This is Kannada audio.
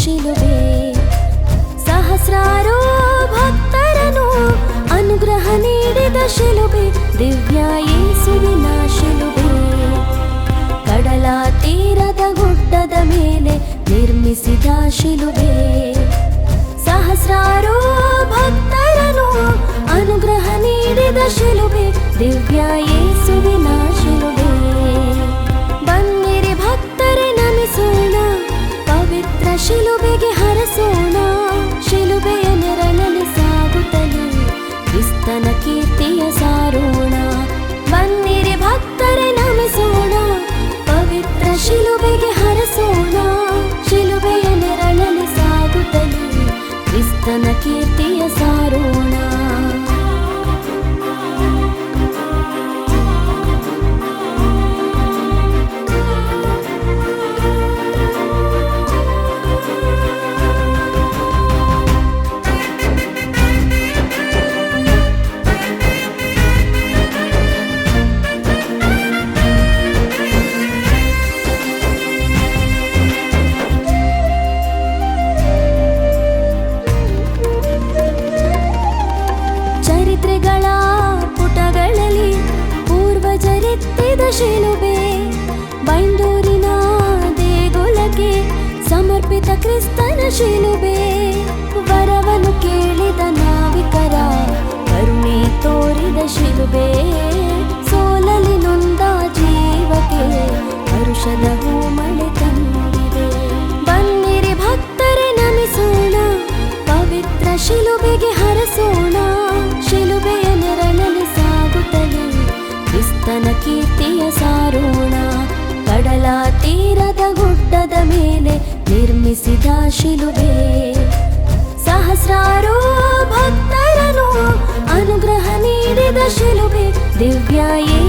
ಶಿಲುಬೆ ಸಹಸ್ರಾರೋ ಭಕ್ತರನು ಅನುಗ್ರಹ ನೀಡಿದ ಶಿಲುಬೆ, ದಿವ್ಯ ಯೇಸುವಿನ ಶಿಲುಬೆ ಕಡಲ ತೀರದ ಗುಡ್ಡದ ಮೇಲೆ ನಿರ್ಮಿಸಿದ ಶಿಲುಬೆ. ಸಹಸ್ರಾರೋ ಭಕ್ತರನು ಅನುಗ್ರಹ ನೀಡಿದ ಶಿಲುಬೆ, ದಿವ್ಯ ಶಿಲುಬೆಗೆ ಹರಸೋಣ ಶಿಲುಬೆಯ शेलुबे बैन्दूरिना देगोले समर्पित क्रिस्तान शेलुबे శిలువే సహస్రారు భక్తలను అనుగ్రహ నీడిద శిలువే దివ్యాయే